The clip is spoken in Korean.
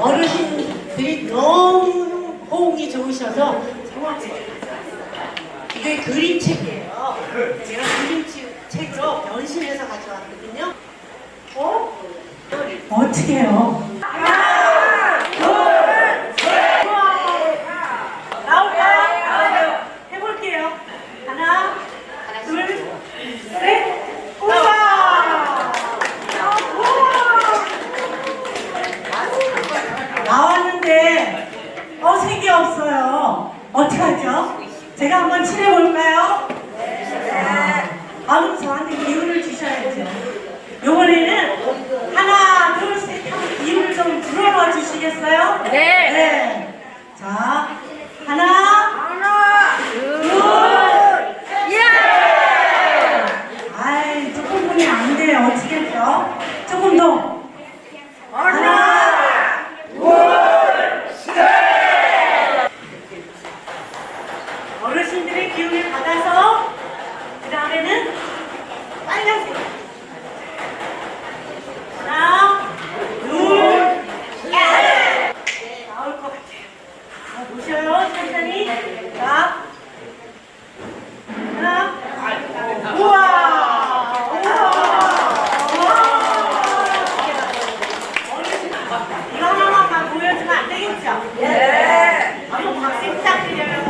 어르신들이 너무 호응이 좋으셔서 이게 그림책이에요. 제가 그림책으로 변신해서 가져왔거든요. 어? 어떻게 해요? 없어요. 어떡하죠? 제가 한번 칠해볼까요? 네. 아무 저한테 기운을 주셔야죠. 요번에는 하나, 둘, 셋 하면 기운을 좀 불어넣어 주시겠어요? 네. 네. 자, 하나, 둘, 예! 아이, 조금 분이 안 돼요. 어떻게 했죠? 조금 더. 하나, 어르신들의 기운을 받아서 그 다음에는 빨간색. 하나, 둘, 셋. 나올 것 같아요. 자, 보셔요. 천천히. 자. 하나. 우와! 우와! 이거 하나만 보여주면 안 되겠죠? 네. 한번 박수 부탁드려요.